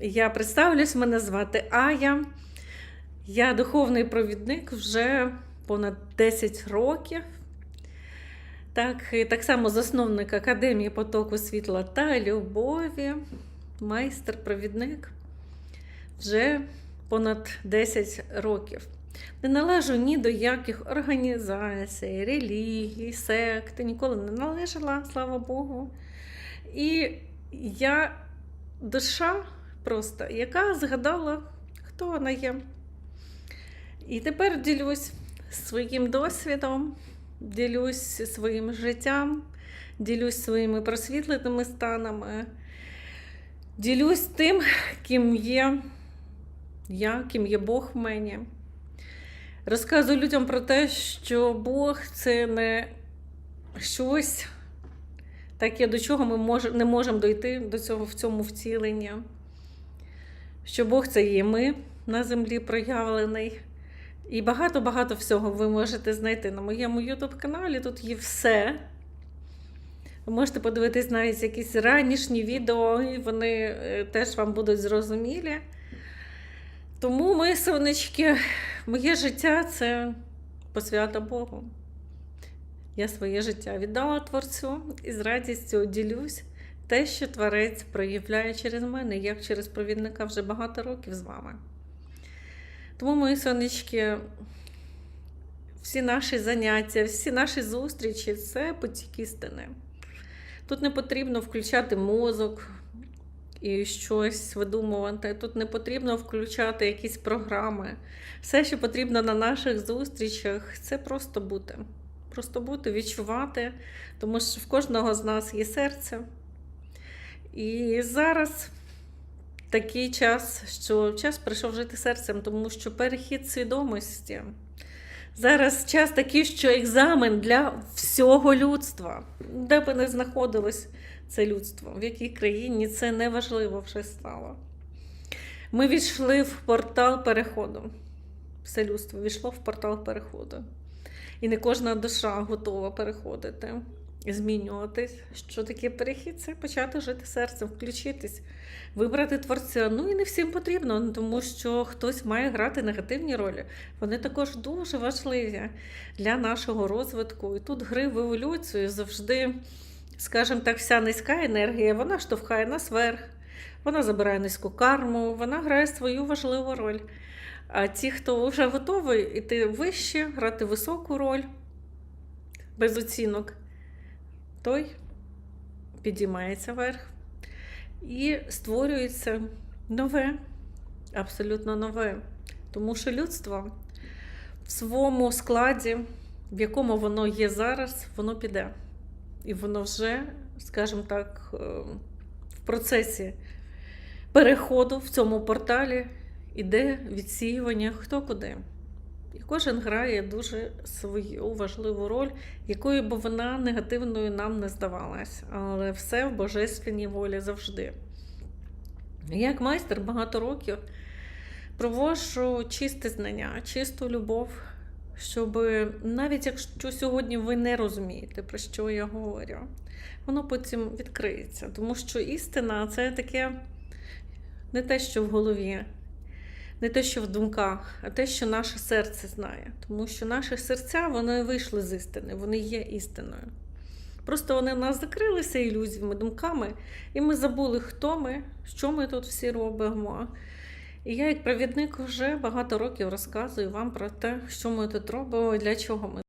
Я представлюсь, мене звати Ая. Я духовний провідник вже понад 10 років. Так, і так само засновник Академії потоку світла та любові, майстер-провідник вже понад 10 років. Не належу ні до яких організацій, релігій, сект, ніколи не належала, слава Богу. І я душа просто, яка згадала, хто вона є. І тепер ділюсь своїм досвідом, ділюсь своїм життям, ділюсь своїми просвітленими станами, ділюсь тим, ким є я, ким є Бог в мені. Розказую людям про те, що Бог це не щось таке, до чого ми мож, не можемо дойти до цього в цьому втіленні. Що Бог це є ми на землі проявлений. І багато-багато всього ви можете знайти на моєму YouTube-каналі. Тут є все. Ви можете подивитись навіть якісь ранішні відео, і вони е, теж вам будуть зрозумілі. Тому, мої сонечки, моє життя це посвята Богу. Я своє життя віддала Творцю і з радістю ділюсь те, що Творець проявляє через мене, як через провідника вже багато років з вами. Тому, мої сонечки, всі наші заняття, всі наші зустрічі це потік істини. Тут не потрібно включати мозок і щось видумувати. Тут не потрібно включати якісь програми. Все, що потрібно на наших зустрічах, це просто бути. Просто бути, відчувати, тому що в кожного з нас є серце. І зараз такий час, що час прийшов жити серцем, тому що перехід свідомості. Зараз час такий, що екзамен для всього людства, де би не знаходилось це людство, в якій країні це неважливо вже стало. Ми війшли в портал переходу. Все людство війшло в портал переходу. І не кожна душа готова переходити, змінюватись. Що таке перехід? Це почати жити серцем, включитись, вибрати творця. Ну і не всім потрібно, тому що хтось має грати негативні ролі. Вони також дуже важливі для нашого розвитку. І тут гри в еволюцію завжди, скажімо так, вся низька енергія, вона штовхає нас вверх, вона забирає низьку карму, вона грає свою важливу роль. А ті, хто вже готовий йти вище, грати високу роль без оцінок, той підіймається вверх і створюється нове, абсолютно нове. Тому що людство в своєму складі, в якому воно є зараз, воно піде. І воно вже, скажімо так, е, в процесі переходу в цьому порталі іде відсіювання хто куди. І кожен грає дуже свою важливу роль, якою б вона негативною нам не здавалась. Але все в божественній волі завжди. Як майстер багато років проводжу чисте знання, чисту любов, щоб навіть якщо сьогодні ви не розумієте, про що я говорю, воно потім відкриється. Тому що істина це таке не те, що в голові не те, що в думках, а те, що наше серце знає. Тому що наші серця вони вийшли з істини, вони є істиною. Просто вони в нас закрилися ілюзіями, думками, і ми забули, хто ми, що ми тут всі робимо. І я, як провідник, вже багато років розказую вам про те, що ми тут робимо і для чого ми.